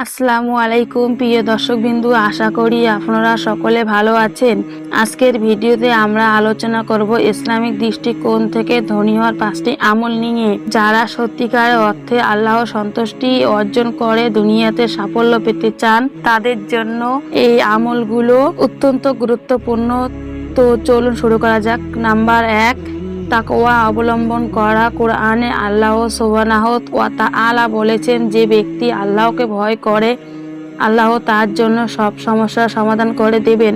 আসসালামু আলাইকুম, প্রিয় দর্শকবিন্দু। আশা করি আপনারা সকলে ভালো আছেন। আজকের ভিডিওতে আমরা আলোচনা করব ইসলামিক দৃষ্টিকোণ থেকে ধনী হওয়ার পাঁচটি আমল নিয়ে। যারা সত্যিকার অর্থে আল্লাহ সন্তুষ্টি অর্জন করে, দুনিয়াতে সাফল্য পেতে চান, তাদের জন্য এই আমলগুলো অত্যন্ত গুরুত্বপূর্ণ। তো চলুন শুরু করা যাক। নাম্বার এক তাকওয়া অবলম্বন করা কোরআনে আল্লাহ সোবানাহ তাআলা বলেছেন, যে ব্যক্তি আল্লাহকে ভয় করে, আল্লাহ তার জন্য সব সমস্যার সমাধান করে দেবেন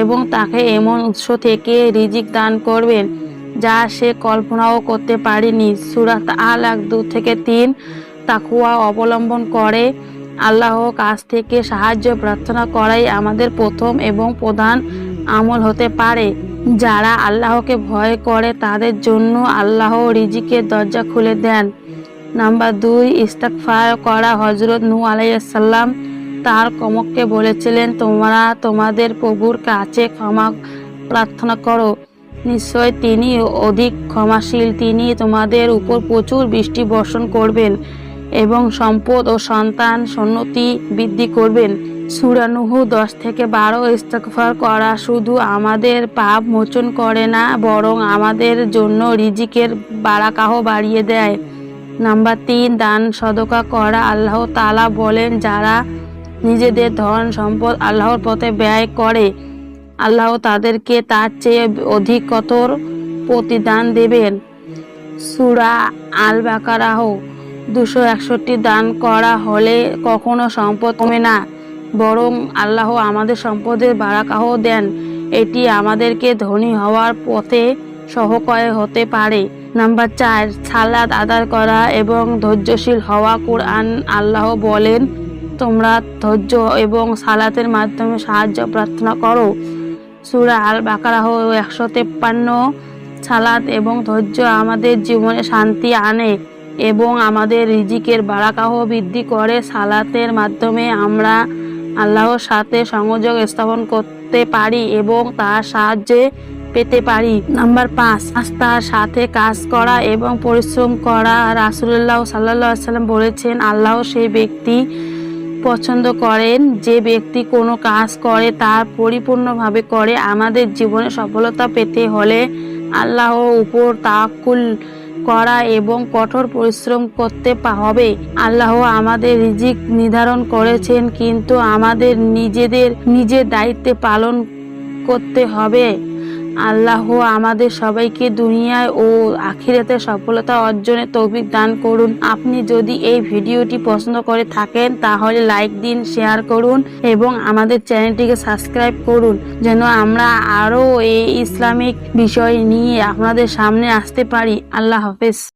এবং তাকে এমন উৎস থেকে রিজিক দান করবেন যা সে কল্পনাও করতে পারেনি। সুরাত আল এক দু থেকে তিন তাকুয়া অবলম্বন করে আল্লাহ কাছ থেকে সাহায্য প্রার্থনা করাই আমাদের প্রথম এবং প্রধান আমল হতে পারে। যারা আল্লাহকে ভয় করে তাদের জন্য আল্লাহ রিজিকের দরজা খুলে দেন। নাম্বার দুই ইস্তাকফার করা হজরত নু আলাইসাল্লাম তার কমককে বলেছিলেন, তোমরা তোমাদের প্রভুর কাছে ক্ষমা প্রার্থনা করো। নিশ্চয় তিনি অধিক ক্ষমাশীল, তিনি তোমাদের উপর প্রচুর বৃষ্টি বর্ষণ করবেন এবং সম্পদ ও সন্তান সন্নতি বৃদ্ধি করবেন। সুরানুহু দশ থেকে বারো ইস্তফার করা শুধু আমাদের পাপ মোচন করে না, বরং আমাদের জন্য রিজিকের বারাকাহ বাড়িয়ে দেয়। নাম্বার তিন, দান সদকা করা। আল্লাহ তালা বলেন, যারা নিজেদের ধন সম্পদ আল্লাহর পথে ব্যয় করে, আল্লাহ তাদেরকে তার চেয়ে অধিকতর প্রতিদান দেবেন। সুরা আল বাকারাহ দুশো একষট্টি দান করা হলে কখনো সম্পদ কমে না। বরং আল্লাহ আমাদের সম্পদের বারাকাহ দেন। এটি আমাদেরকে ধনী হওয়ার পথে সহকয় হতে পারে। নাম্বার চার সালাদ আদায় করা এবং ধৈর্যশীল হওয়া কোরআন আল্লাহ বলেন, তোমরা ধৈর্য এবং সালাতের মাধ্যমে সাহায্য প্রার্থনা করো। সুরা আল বাকারাহ একশো তেপ্পান্ন। সালাদ এবং ধৈর্য আমাদের জীবনে শান্তি আনে এবং আমাদের রিজিকের বারাকাহ বৃদ্ধি করে। সালাতের মাধ্যমে আমরা আল্লাহর সাথে সংযোগ স্থাপন করতে পারি এবং তার সাহায্যে পেতে পারি। নাম্বার পাঁচ, আস্থার সাথে কাজ করা এবং পরিশ্রম করা। রাসুল্লাহ সাল্লাহ সাল্লাম বলেছেন, আল্লাহ সেই ব্যক্তি পছন্দ করেন, যে ব্যক্তি কোনো কাজ করে, তার পরিপূর্ণভাবে করে। আমাদের জীবনে সফলতা পেতে হলে আল্লাহ উপর তাকুল করা এবং কঠোর পরিশ্রম করতে হবে। আল্লাহ আমাদের রিজিক নির্ধারণ করেছেন, কিন্তু আমাদের নিজেদের নিজের দায়িত্বে পালন করতে হবে। আল্লাহ আমাদের সবাইকে দুনিয়ায় ও আখিরাতে সফলতা অর্জনে তৌফিক দান করুন। আপনি যদি এই ভিডিওটি পছন্দ করে থাকেন, তাহলে লাইক দিন, শেয়ার করুন এবং আমাদের চ্যানেলটিকে সাবস্ক্রাইব করুন, যেন আমরা আরও এই ইসলামিক বিষয় নিয়ে আপনাদের সামনে আসতে পারি। আল্লাহ হাফেজ।